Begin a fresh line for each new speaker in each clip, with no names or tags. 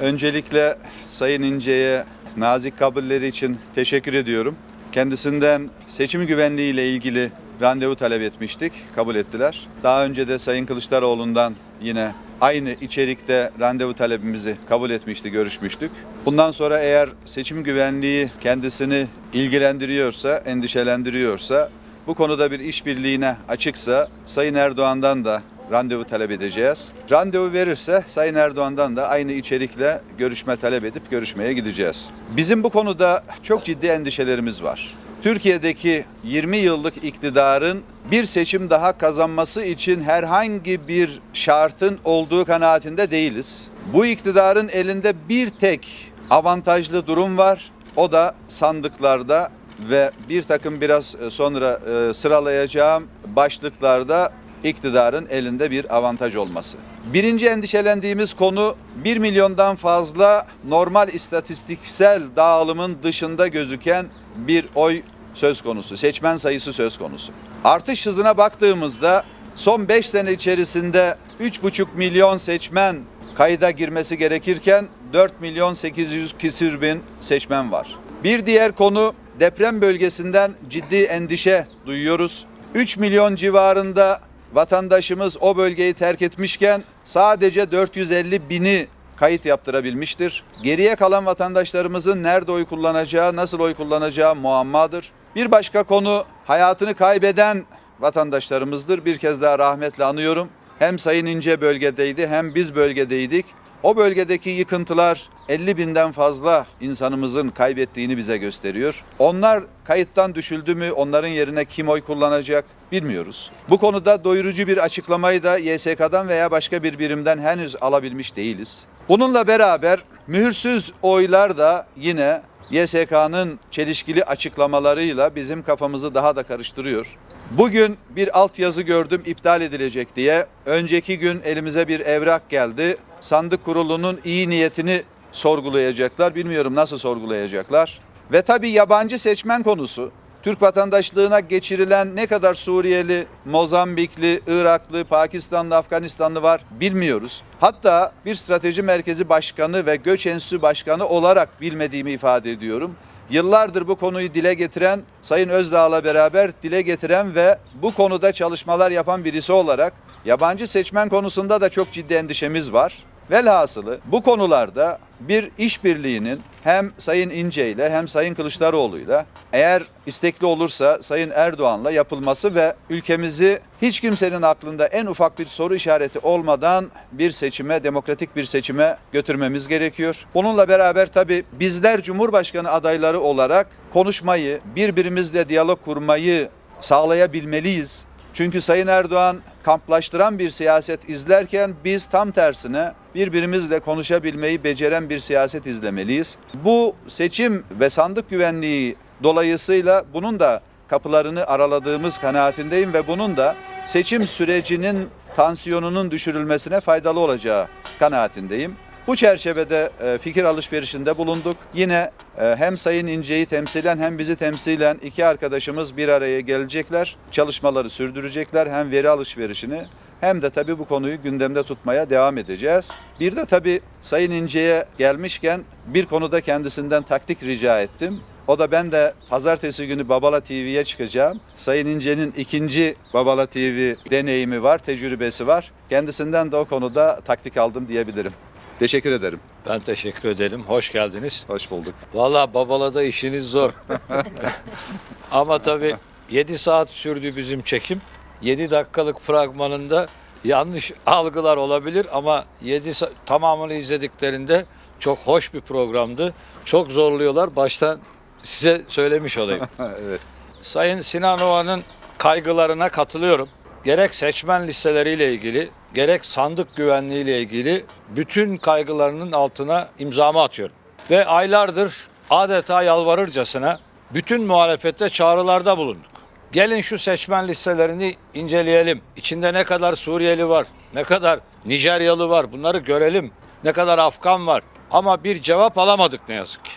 Öncelikle Sayın İnce'ye nazik kabulleri için teşekkür ediyorum. Kendisinden seçim güvenliği ile ilgili randevu talep etmiştik, kabul ettiler. Daha önce de Sayın Kılıçdaroğlu'ndan yine aynı içerikte randevu talebimizi kabul etmişti, görüşmüştük. Bundan sonra eğer seçim güvenliği kendisini ilgilendiriyorsa, endişelendiriyorsa, bu konuda bir işbirliğine açıksa Sayın Erdoğan'dan da randevu talep edeceğiz. Randevu verirse Sayın Erdoğan'dan da aynı içerikle görüşme talep edip görüşmeye gideceğiz. Bizim bu konuda çok ciddi endişelerimiz var. Türkiye'deki 20 yıllık iktidarın bir seçim daha kazanması için herhangi bir şartın olduğu kanaatinde değiliz. Bu iktidarın elinde bir tek avantajlı durum var. O da sandıklarda ve bir takım biraz e, sonra e, sıralayacağım başlıklarda iktidarın elinde bir avantaj olması. Birinci endişelendiğimiz konu 1 milyondan fazla normal istatistiksel dağılımın dışında gözüken bir oy söz konusu, seçmen sayısı söz konusu. Artış hızına baktığımızda son 5 sene içerisinde 3,5 milyon seçmen kayda girmesi gerekirken 4 milyon 800 küsür bin seçmen var. Bir diğer konu deprem bölgesinden ciddi endişe duyuyoruz. 3 milyon civarında vatandaşımız o bölgeyi terk etmişken sadece 450 bini kayıt yaptırabilmiştir. Geriye kalan vatandaşlarımızın nerede oy kullanacağı, nasıl oy kullanacağı muammadır. Bir başka konu hayatını kaybeden vatandaşlarımızdır. Bir kez daha rahmetle anıyorum. Hem Sayın İnce bölgedeydi hem biz bölgedeydik. O bölgedeki yıkıntılar 50 binden fazla insanımızın kaybettiğini bize gösteriyor. Onlar kayıttan düşüldü mü, onların yerine kim oy kullanacak bilmiyoruz. Bu konuda doyurucu bir açıklamayı da YSK'dan veya başka bir birimden henüz alabilmiş değiliz. Bununla beraber mühürsüz oylar da yine YSK'nın çelişkili açıklamalarıyla bizim kafamızı daha da karıştırıyor. Bugün bir altyazı gördüm iptal edilecek diye. Önceki gün elimize bir evrak geldi. Sandık kurulunun iyi niyetini sorgulayacaklar. Bilmiyorum nasıl sorgulayacaklar. Ve tabii yabancı seçmen konusu. Türk vatandaşlığına geçirilen ne kadar Suriyeli, Mozambikli, Iraklı, Pakistanlı, Afganistanlı var bilmiyoruz. Hatta bir strateji merkezi başkanı ve göç enstitüsü başkanı olarak bilmediğimi ifade ediyorum. Yıllardır bu konuyu dile getiren, Sayın Özdağ'la beraber dile getiren ve bu konuda çalışmalar yapan birisi olarak yabancı seçmen konusunda da çok ciddi endişemiz var. Velhasılı bu konularda bir işbirliğinin hem Sayın İnce ile hem Sayın Kılıçdaroğlu ile eğer istekli olursa Sayın Erdoğan'la yapılması ve ülkemizi hiç kimsenin aklında en ufak bir soru işareti olmadan bir seçime, demokratik bir seçime götürmemiz gerekiyor. Bununla beraber tabii bizler Cumhurbaşkanı adayları olarak konuşmayı, birbirimizle diyalog kurmayı sağlayabilmeliyiz. Çünkü Sayın Erdoğan kamplaştıran bir siyaset izlerken biz tam tersine birbirimizle konuşabilmeyi beceren bir siyaset izlemeliyiz. Bu seçim ve sandık güvenliği dolayısıyla bunun da kapılarını araladığımız kanaatindeyim ve bunun da seçim sürecinin tansiyonunun düşürülmesine faydalı olacağı kanaatindeyim. Bu çerçevede e, fikir alışverişinde bulunduk. Yine e, hem Sayın İnce'yi temsilen hem bizi temsilen iki arkadaşımız bir araya gelecekler. Çalışmaları sürdürecekler. Hem veri alışverişini hem de tabii bu konuyu gündemde tutmaya devam edeceğiz. Bir de tabii Sayın İnce'ye gelmişken bir konuda kendisinden taktik rica ettim. O da ben de pazartesi günü Babala TV'ye çıkacağım. Sayın İnce'nin ikinci Babala TV deneyimi var, tecrübesi var. Kendisinden de o konuda taktik aldım diyebilirim. Teşekkür ederim.
Ben teşekkür ederim. Hoş geldiniz.
Hoş bulduk.
Valla Babala'da işiniz zor. Ama tabii 7 saat sürdü bizim çekim. 7 dakikalık fragmanında yanlış algılar olabilir ama 7 sa- tamamını izlediklerinde çok hoş bir programdı. Çok zorluyorlar. Baştan size söylemiş olayım.
evet.
Sayın Sinan Oğan'ın kaygılarına katılıyorum. Gerek seçmen listeleriyle ilgili, gerek sandık güvenliğiyle ilgili bütün kaygılarının altına imzamı atıyorum. Ve aylardır adeta yalvarırcasına bütün muhalefette çağrılarda bulunduk. Gelin şu seçmen listelerini inceleyelim. İçinde ne kadar Suriyeli var, ne kadar Nijeryalı var bunları görelim. Ne kadar Afgan var. Ama bir cevap alamadık ne yazık ki.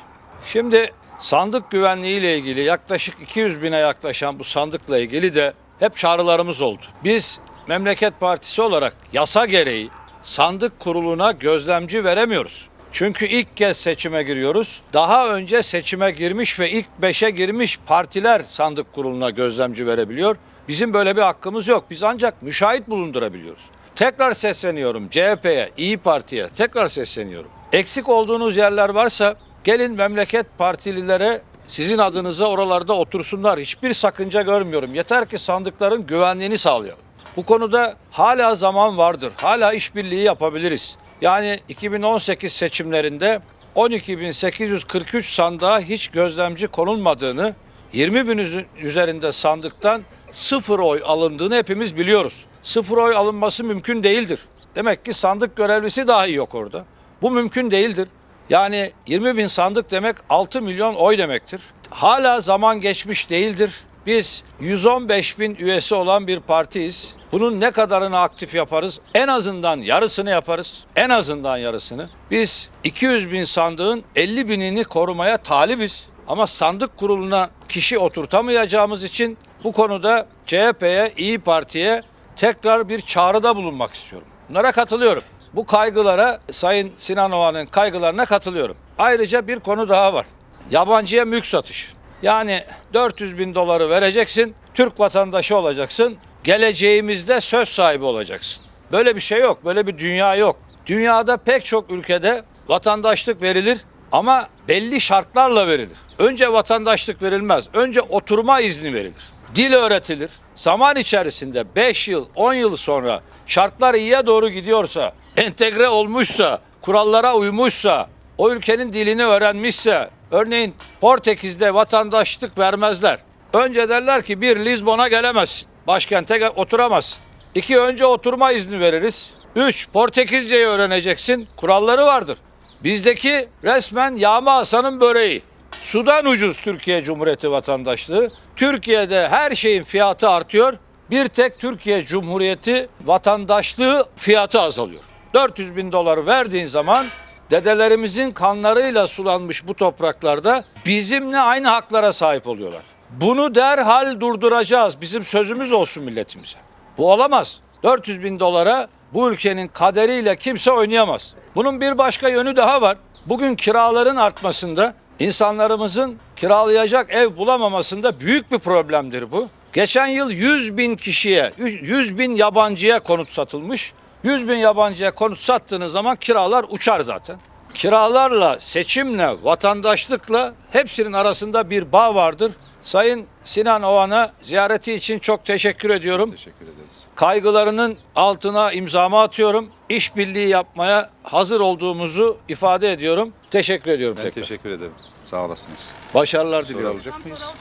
Şimdi sandık güvenliği ile ilgili yaklaşık 200 bine yaklaşan bu sandıkla ilgili de hep çağrılarımız oldu. Biz Memleket Partisi olarak yasa gereği sandık kuruluna gözlemci veremiyoruz. Çünkü ilk kez seçime giriyoruz. Daha önce seçime girmiş ve ilk beşe girmiş partiler sandık kuruluna gözlemci verebiliyor. Bizim böyle bir hakkımız yok. Biz ancak müşahit bulundurabiliyoruz. Tekrar sesleniyorum CHP'ye, İyi Parti'ye tekrar sesleniyorum. Eksik olduğunuz yerler varsa gelin memleket partililere sizin adınıza oralarda otursunlar. Hiçbir sakınca görmüyorum. Yeter ki sandıkların güvenliğini sağlayalım. Bu konuda hala zaman vardır. Hala işbirliği yapabiliriz. Yani 2018 seçimlerinde 12.843 sandığa hiç gözlemci konulmadığını, 20 bin üzerinde sandıktan sıfır oy alındığını hepimiz biliyoruz. Sıfır oy alınması mümkün değildir. Demek ki sandık görevlisi dahi yok orada. Bu mümkün değildir. Yani 20 bin sandık demek 6 milyon oy demektir. Hala zaman geçmiş değildir. Biz 115 bin üyesi olan bir partiyiz. Bunun ne kadarını aktif yaparız? En azından yarısını yaparız. En azından yarısını. Biz 200 bin sandığın 50 binini korumaya talibiz. Ama sandık kuruluna kişi oturtamayacağımız için bu konuda CHP'ye, İyi Parti'ye tekrar bir çağrıda bulunmak istiyorum. Bunlara katılıyorum. Bu kaygılara, Sayın Sinan Oğan'ın kaygılarına katılıyorum. Ayrıca bir konu daha var. Yabancıya mülk satışı. Yani 400 bin doları vereceksin, Türk vatandaşı olacaksın, geleceğimizde söz sahibi olacaksın. Böyle bir şey yok, böyle bir dünya yok. Dünyada pek çok ülkede vatandaşlık verilir ama belli şartlarla verilir. Önce vatandaşlık verilmez, önce oturma izni verilir. Dil öğretilir. Zaman içerisinde 5 yıl, 10 yıl sonra şartlar iyiye doğru gidiyorsa, entegre olmuşsa, kurallara uymuşsa, o ülkenin dilini öğrenmişse, örneğin Portekiz'de vatandaşlık vermezler. Önce derler ki bir Lizbon'a gelemezsin. Başkente oturamazsın. İki önce oturma izni veririz. Üç Portekizceyi öğreneceksin. Kuralları vardır. Bizdeki resmen Yağma Hasan'ın böreği. Sudan ucuz Türkiye Cumhuriyeti vatandaşlığı. Türkiye'de her şeyin fiyatı artıyor. Bir tek Türkiye Cumhuriyeti vatandaşlığı fiyatı azalıyor. 400 bin doları verdiğin zaman dedelerimizin kanlarıyla sulanmış bu topraklarda bizimle aynı haklara sahip oluyorlar. Bunu derhal durduracağız. Bizim sözümüz olsun milletimize. Bu olamaz. 400 bin dolara bu ülkenin kaderiyle kimse oynayamaz. Bunun bir başka yönü daha var. Bugün kiraların artmasında insanlarımızın kiralayacak ev bulamamasında büyük bir problemdir bu. Geçen yıl 100 bin kişiye, 100 bin yabancıya konut satılmış. 100 bin yabancıya konut sattığınız zaman kiralar uçar zaten. Kiralarla, seçimle, vatandaşlıkla hepsinin arasında bir bağ vardır. Sayın Sinan Oğan'a ziyareti için çok teşekkür ediyorum.
Teşekkür ederiz.
Kaygılarının altına imzamı atıyorum. İşbirliği yapmaya hazır olduğumuzu ifade ediyorum. Teşekkür ediyorum
Ben
tekrar.
teşekkür ederim. Sağ olasınız.
Başarılar diliyorum.
soru alacak mıyız?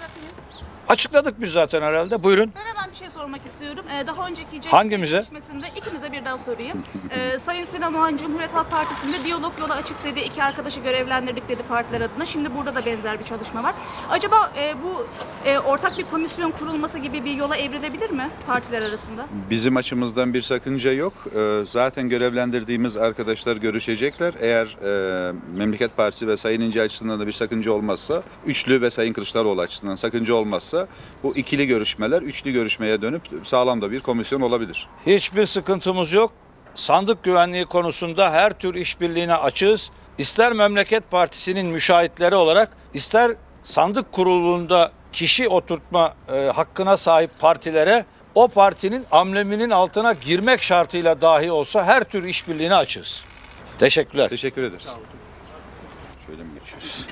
Açıkladık biz zaten herhalde. Buyurun.
Ben hemen bir şey sormak istiyorum. Ee, daha önceki CHP
Hangimize?
görüşmesinde ikimize birden sorayım. Ee, Sayın Sinan Oğan Cumhuriyet Halk Partisi'nde diyalog yolu açık dedi. iki arkadaşı görevlendirdik dedi partiler adına. Şimdi burada da benzer bir çalışma var. Acaba e, bu e, ortak bir komisyon kurulması gibi bir yola evrilebilir mi partiler arasında?
Bizim açımızdan bir sakınca yok. Ee, Zaten görevlendirdiğimiz arkadaşlar görüşecekler. Eğer e, Memleket Partisi ve Sayın İnce açısından da bir sakınca olmazsa, üçlü ve Sayın Kılıçdaroğlu açısından sakınca olmazsa bu ikili görüşmeler üçlü görüşmeye dönüp sağlam da bir komisyon olabilir.
Hiçbir sıkıntımız yok. Sandık güvenliği konusunda her tür işbirliğine açığız. İster Memleket Partisi'nin müşahitleri olarak, ister sandık kurulunda kişi oturtma e, hakkına sahip partilere o partinin ambleminin altına girmek şartıyla dahi olsa her tür işbirliğine açığız. Teşekkürler.
Teşekkür ederiz. Şöyle mi geçiyoruz?